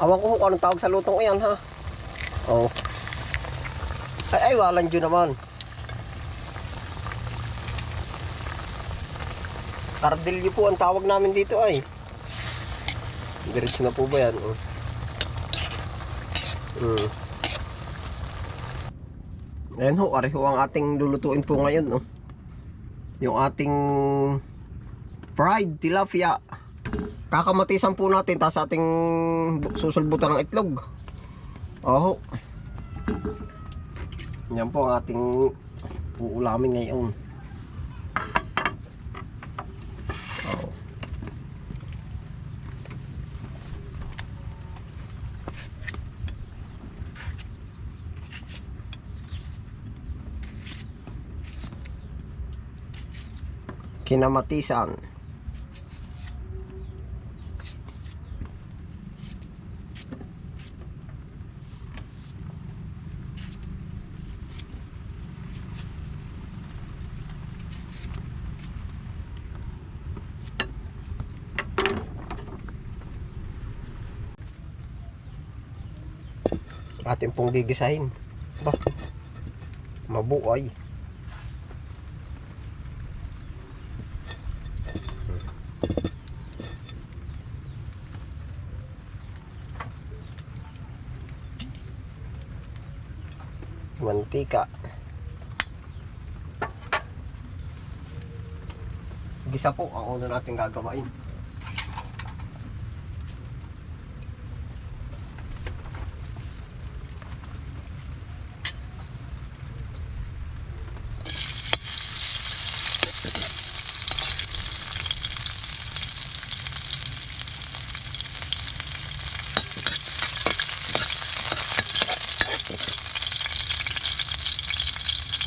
Awan ko kung anong tawag sa lutong yan ha. Oh. Ay, ay walang dyan naman. Cardillo po ang tawag namin dito ay. Diretso na po ba yan? Oh. Hmm. Ayan ho, areho ang ating lulutuin po ngayon. No? Yung ating fried tilapia. Kakamatisan po natin tapos ating bu- susulbutan ng itlog. Oho. Yan po ang ating uulamin ngayon. Oo. Kinamatisan. Atin pong gigisahin. Ba, mabuhay. Mantika. Gisa po ang una natin gagawain.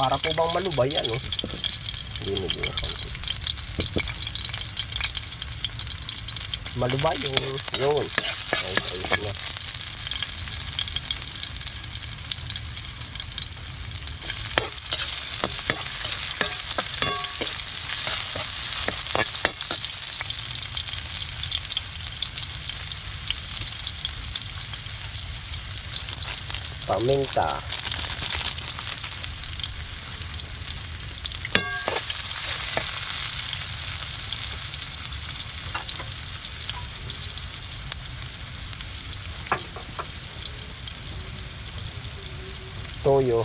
Para po bang malubay ano? Hindi medyo na konti. Malubay yung yun. Ay, ayos na. Toyo.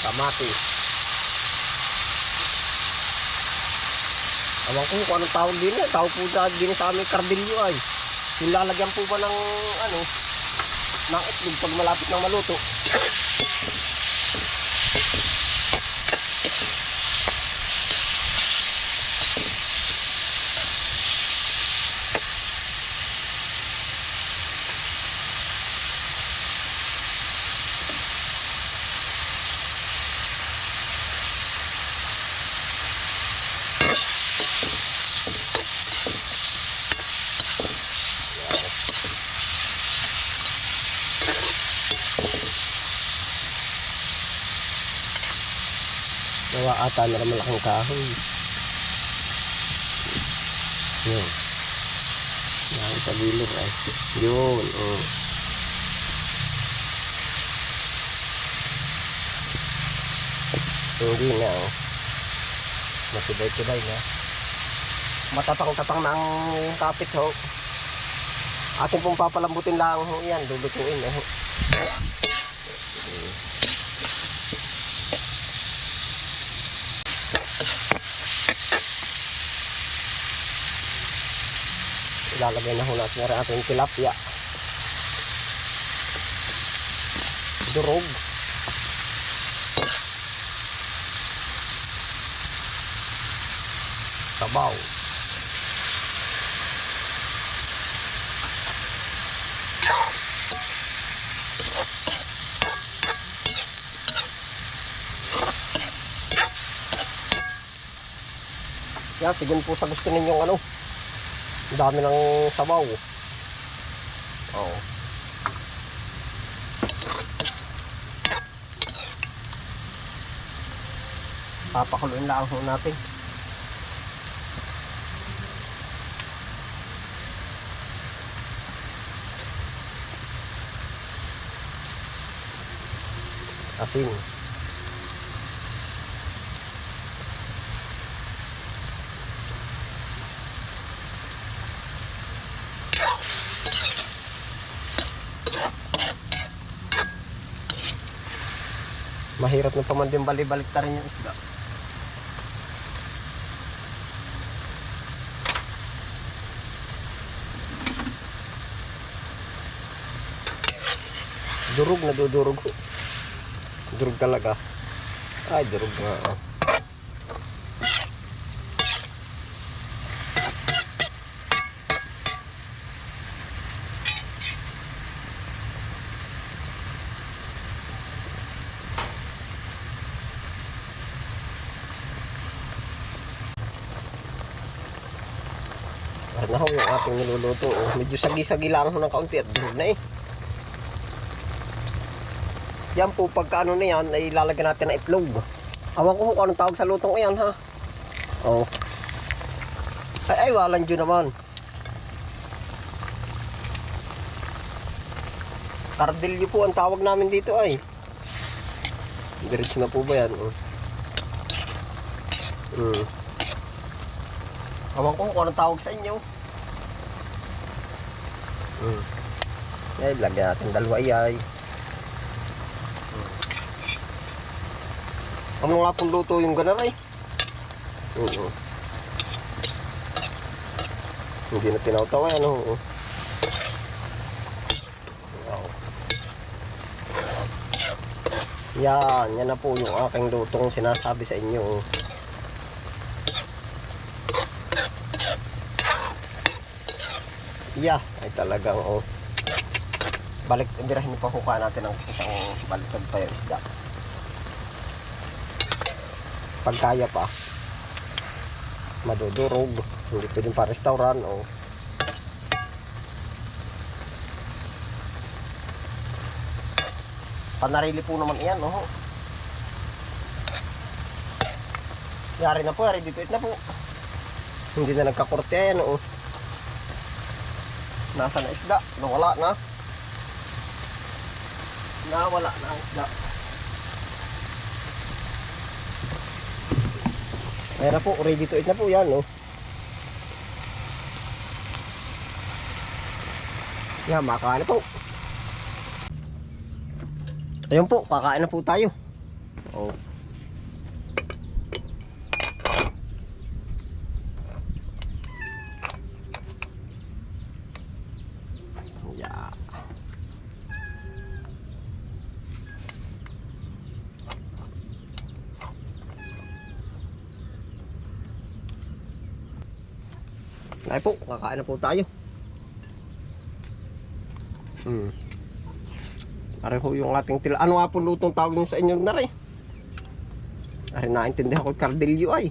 Kamatis. Awan ko kung anong tawag din eh. Tawag po dahil din sa aming kardilyo ay. Yung lalagyan po ba ng ano, ng itlog pag malapit ng maluto. Nawa ata na malaking kahoy. Yun. Yan sa bilog ay. Yun. Oh. Hindi na. Oh. Matibay-tibay na. Matatang-tatang ang kapit ho. Atin pong papalambutin lang ho yan. Lulutuin eh. Ho. Ilalagay na ho natin ang ating tilapia. Durog. Sabaw. Yan, sigun po sa gusto ninyong ano. Ang dami ng sabaw. Oo. Papakuluin lang ho natin. Asin. Mahirap na paman din bali-balik ta rin yung isda. Durog na dudurog. Durog talaga. Ay, durog nga. Ano ho yung ating niluluto. Oh. Medyo sagi-sagi lang ho ng kaunti at durog na eh. Yan po, pagka ano na yan, ay lalagyan natin ng itlog. Awan ko kung anong tawag sa lutong yan, ha? Oo. Ay, ay, walang dyan naman. Cardillo po ang tawag namin dito ay. Diretso na po ba yan? Oh. Hmm. Awan ko kung anong tawag sa inyo. Hmm. Ay, lagyan natin dalawa ay. Ano nga pong luto yung ganar ay? Oo. Hindi na tinawtawa yan, oo. Wow. Yan, yan na po yung aking lutong sinasabi sa inyo. Yeah, ay talagang oh. Balik, birahin pa huka natin ng isang baliktad pa yung isda pagkaya pa madudurog hindi pwedeng pa restaurant o panarili po naman iyan oh. yari na po yari dito it na po hindi na nagkakorte yan oh. Nasa na isda nawala na nawala na ang isda Ayan na po, ready to eat na po yan, oh. Yan, makakain na po. Ayun po, kakain na po tayo. Oh. Yeah. Ay po, kakain na po tayo. Hmm. Pareho yung ating tila. Ano nga po lutong tawag nyo sa inyo na rin? Ay, naintindihan ko cardillo ay.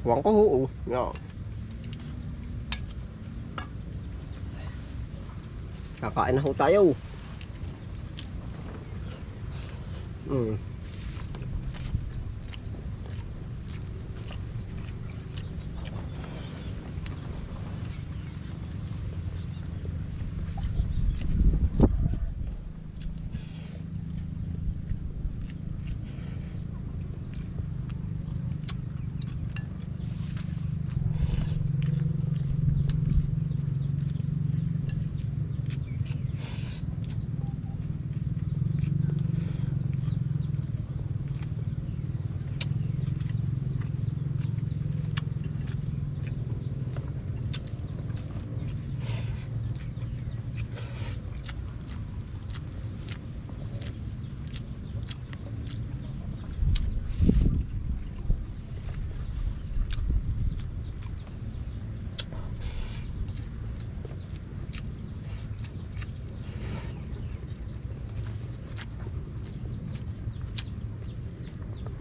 Huwag ko oo. No. Kakain na ho tayo. Hmm.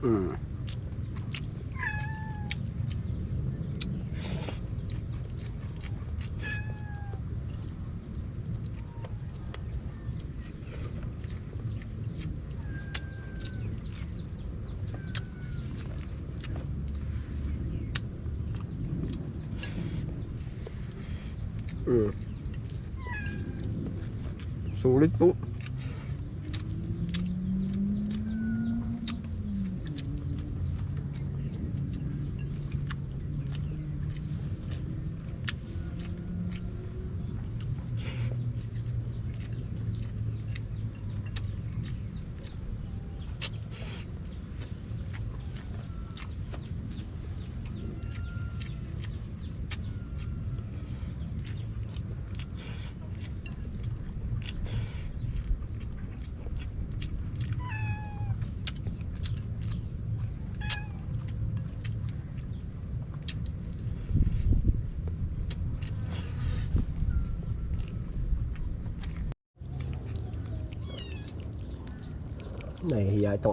うん。それと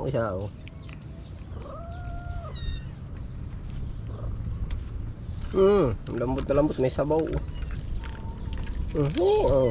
isa oh. Hmm, lambot na lambot, may sabaw. oh. Mhm, oh.